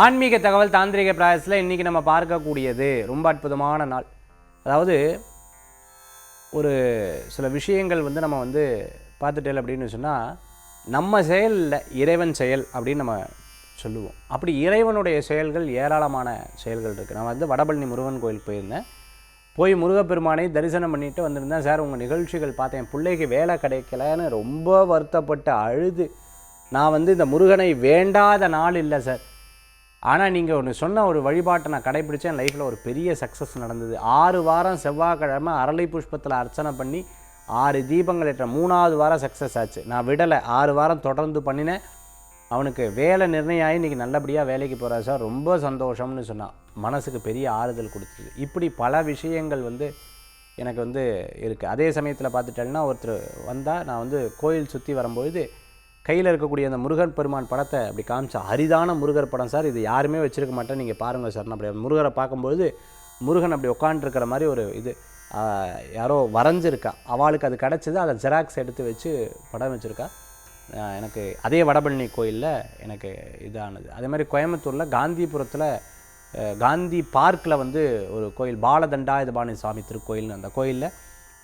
ஆன்மீக தகவல் தாந்திரிக பிராயஸில் இன்றைக்கி நம்ம பார்க்கக்கூடியது ரொம்ப அற்புதமான நாள். அதாவது ஒரு சில விஷயங்கள் வந்து நம்ம வந்து பார்த்துட்டேல் அப்படின்னு சொன்னால் நம்ம செயல் இல்லை இறைவன் செயல் அப்படின்னு நம்ம சொல்லுவோம். அப்படி இறைவனுடைய செயல்கள் ஏராளமான செயல்கள் இருக்குது நான் வந்து வடபழனி முருகன் கோயிலுக்கு போயிருந்தேன். போய் முருகப்பெருமானை தரிசனம் பண்ணிட்டு வந்திருந்தேன் சார் உங்கள் நிகழ்ச்சிகள் பார்த்தேன். பிள்ளைக்கு வேலை கிடைக்கலன்னு ரொம்ப வருத்தப்பட்டு அழுது. நான் வந்து இந்த முருகனை வேண்டாத நாள் இல்லை சார். ஆனால் நீங்கள் ஒன்று சொன்ன ஒரு வழிபாட்டை நான் கடைப்பிடிச்சேன் லைஃப்பில் ஒரு பெரிய சக்ஸஸ் நடந்தது. ஆறு வாரம் செவ்வாய்க்கிழமை அரளி புஷ்பத்தில் அர்ச்சனை பண்ணி ஆறு தீபங்கள் ஏற்ற மூணாவது வாரம் சக்ஸஸ் ஆச்சு. நான் விடலை. ஆறு வாரம் தொடர்ந்து பண்ணினேன். அவனுக்கு வேலை நிர்ணயம் ஆகி இன்றைக்கி நல்லபடியாக வேலைக்கு போகிறா சார். ரொம்ப சந்தோஷம்னு சொன்னான் மனசுக்கு பெரிய ஆறுதல் கொடுத்துது. இப்படி பல விஷயங்கள் வந்து எனக்கு வந்து இருக்குது அதே சமயத்தில் பார்த்துட்டேன்னா ஒருத்தர் வந்தால் நான் வந்து கோயில் சுற்றி வரும்பொழுது கையில் இருக்கக்கூடிய அந்த முருகன் பெருமான் படத்தை அப்படி காமிச்சா அரிதான முருகர் படம் சார். இது யாருமே வச்சுருக்க மாட்டேன் நீங்கள் பாருங்கள் சார். அப்படி முருகரை பார்க்கும்போது முருகன் அப்படி உட்காண்ட்ருக்கிற மாதிரி ஒரு இது யாரோ வரைஞ்சிருக்கா. அவளுக்கு அது கிடச்சிது அதை ஜெராக்ஸ் எடுத்து வச்சு படம் வச்சுருக்கா. எனக்கு அதே வடபழனி கோயிலில் எனக்கு இதானது. அதே மாதிரி கோயம்புத்தூரில் காந்திபுரத்தில் காந்தி பார்க்கில் வந்து ஒரு கோயில் பாலதண்டாயுதபாணி சுவாமி திருக்கோயில்னு அந்த கோயிலில்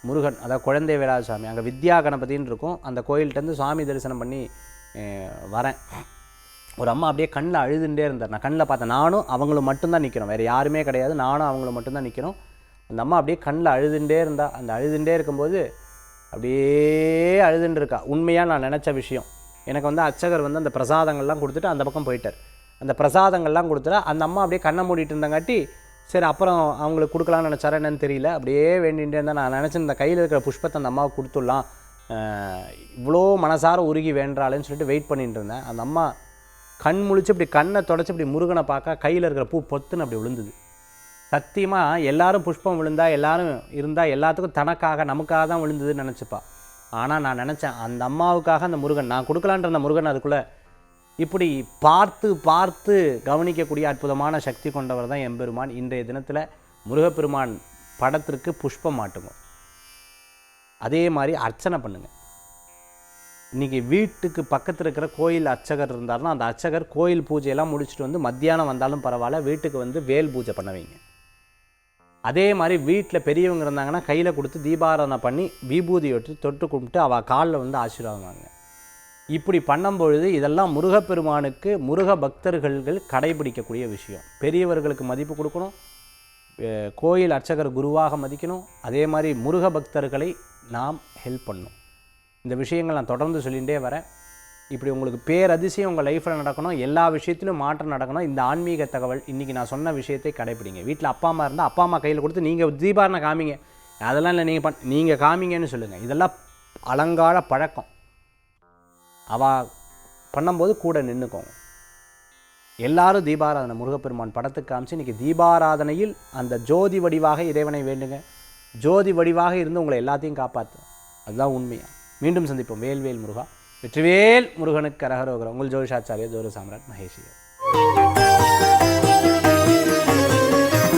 முருகன் அதாவது குழந்தை வேளாண் சாமி. அங்கே வித்யா கணபதின்னு இருக்கும். அந்த கோயில்கிட்டருந்து சாமி தரிசனம் பண்ணி வரேன். ஒரு அம்மா அப்படியே கண்ணில் அழுதுகிட்டே இருந்தார். நான் கண்ணில் பார்த்தேன் நானும் அவங்களும் மட்டும்தான் நிற்கிறோம் வேறு யாருமே கிடையாது. நானும் அவங்களும் மட்டும்தான் நிற்கிறோம் அந்த அம்மா அப்படியே கண்ணில் அழுதுகிட்டே இருந்தா. அந்த அழுதுகிட்டே இருக்கும்போது அப்படியே அழுதுன்னு இருக்கா. உண்மையாக நான் நினச்ச விஷயம். எனக்கு வந்து அர்ச்சகர் வந்து அந்த பிரசாதங்கள்லாம் கொடுத்துட்டு அந்த பக்கம் போயிட்டார். அந்த பிரசாதங்கள்லாம் கொடுத்துட்டா அந்த அம்மா அப்படியே கண்ணை மூடிட்டு இருந்தங்காட்டி சரி அப்புறம் அவங்களுக்கு கொடுக்கலாம்னு நினச்சாரா என்னன்னு தெரியல. அப்படியே வேண்டிகிட்டே இருந்தால் நான் நினச்சிருந்தேன் கையில் இருக்கிற புஷ்பத்தை அந்த அம்மாவுக்கு கொடுத்துடலாம். இவ்வளோ மனசார உருகி வேண்டாளேன்னு சொல்லிட்டு வெயிட் பண்ணிட்டு இருந்தேன். அந்த அம்மா கண் முழிச்சு இப்படி கண்ணை தொடச்சி இப்படி முருகனை பார்க்க கையில் இருக்கிற பூ பொத்துன்னு அப்படி விழுந்தது. சத்தியமாக எல்லாரும் புஷ்பம் விழுந்தா எல்லாரும் இருந்தால் எல்லாத்துக்கும் தனக்காக நமக்காக தான் விழுந்ததுன்னு நினச்சிப்பா. ஆனால் நான் நினச்சேன் அந்த அம்மாவுக்காக அந்த முருகன் நான் கொடுக்கலான்ற அந்த முருகன் அதுக்குள்ளே இப்படி பார்த்து பார்த்து கவனிக்கக்கூடிய அற்புதமான சக்தி கொண்டவர் தான் எம்பெருமான். இன்றைய தினத்தில் முருகப்பெருமான் படத்திற்கு புஷ்பம் மாட்டுங்க. அதே மாதிரி அர்ச்சனை பண்ணுங்க. இன்றைக்கி வீட்டுக்கு பக்கத்தில் இருக்கிற கோயில் அர்ச்சகர் இருந்தார்னா அந்த அர்ச்சகர் கோயில் பூஜையெல்லாம் முடிச்சுட்டு வந்து மத்தியானம் வந்தாலும் பரவாயில்ல வீட்டுக்கு வந்து வேல் பூஜை பண்ண வைங்க. அதே மாதிரி வீட்டில் பெரியவங்க இருந்தாங்கன்னா கையில் கொடுத்து தீபாராதனை பண்ணி விபூதி ஒட்டி தொட்டு கும்பிட்டு அவள் காலில் வந்து ஆசீர்வாதம் வாங்க இப்படி பண்ணும்பொழுது இதெல்லாம் முருகப்பெருமானுக்கு முருக பக்தர்கள் கடைபிடிக்கக்கூடிய விஷயம். பெரியவர்களுக்கு மதிப்பு கொடுக்கணும். கோயில் அர்ச்சகர் குருவாக மதிக்கணும். அதே மாதிரி முருக பக்தர்களை நாம் ஹெல்ப் பண்ணணும். இந்த விஷயங்கள் நான் தொடர்ந்து சொல்லிகிட்டே வரேன். இப்படி உங்களுக்கு பேரதிசயம் உங்கள் லைஃப்பில் நடக்கணும். எல்லா விஷயத்திலும் மாற்றம் நடக்கணும். இந்த ஆன்மீக தகவல் இன்றைக்கி நான் சொன்ன விஷயத்தை கடைப்பிடிங்க வீட்டில் அப்பா அம்மா இருந்தால் அப்பா அம்மா கையில் கொடுத்து நீங்கள் தீபாரணை காமிங்க. அதெல்லாம் இல்லை நீங்கள் பண் நீங்கள் காமிங்கன்னு சொல்லுங்கள் இதெல்லாம் அலங்கார பழக்கம். அவள் பண்ணும்போது கூட நின்றுக்கோங்க எல்லாரும் தீபாராதனை முருகப்பெருமான் படத்துக்கு காமிச்சு இன்றைக்கி தீபாராதனையில் அந்த ஜோதி வடிவாக இறைவனை வேண்டுங்க. ஜோதி வடிவாக இருந்து உங்களை எல்லாத்தையும் காப்பாற்று அதுதான் உண்மையா. மீண்டும் சந்திப்போம். வேல்வேல் முருகா. வெற்றிவேல் முருகனுக்கு அரகரோகரம் உங்கள் ஜோதிஷாச்சாரிய ஜோதி சாம்ராட் மகேஷியர்.